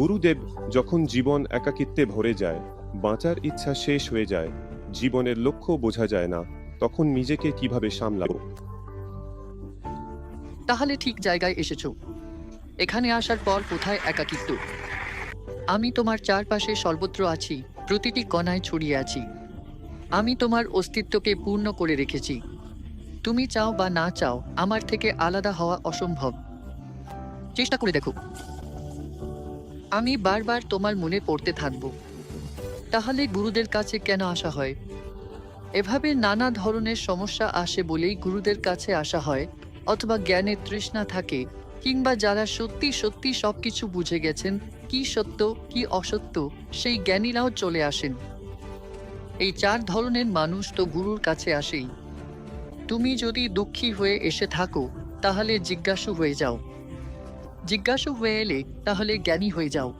গুরুদেব যখন জীবন একাকিত্বে ভরে যায়, বাঁচার ইচ্ছা শেষ হয়ে যায়, জীবনের লক্ষ্য বোঝা যায় না, তখন নিজেকে কীভাবে সামলাবো? তাহলে ঠিক জায়গায় এসেছ। এখানে আসার পর কোথায় একাকিত্ব? আমি তোমার চারপাশে সর্বত্র আছি, প্রতিটি কণায় ছড়িয়ে আছি। আমি তোমার অস্তিত্বকে পূর্ণ করে রেখেছি। তুমি চাও বা না চাও, আমার থেকে আলাদা হওয়া অসম্ভব। চেষ্টা করে দেখো। আমি বারবার তোমার মনে পড়তে থাকব। তাহলে গুরুদের কাছে কেন আসা হয়? এভাবে নানা ধরনের সমস্যা আসে বলেই গুরুদের কাছে আসা হয়, অথবা জ্ঞানের তৃষ্ণা থাকে, কিংবা যারা সত্যি সত্যি সব কিছু বুঝে গেছেন, কি সত্য, কি অসত্য, সেই জ্ঞানীরাও চলে আসেন। এই চার ধরনের মানুষ তো গুরুর কাছে আসেই। তুমি যদি দুঃখী হয়ে এসে থাকো, তাহলে জিজ্ঞাসু হয়ে যাও। জিজ্ঞাসু হয়ে এলে তাহলে জ্ঞানী হয়ে যাও।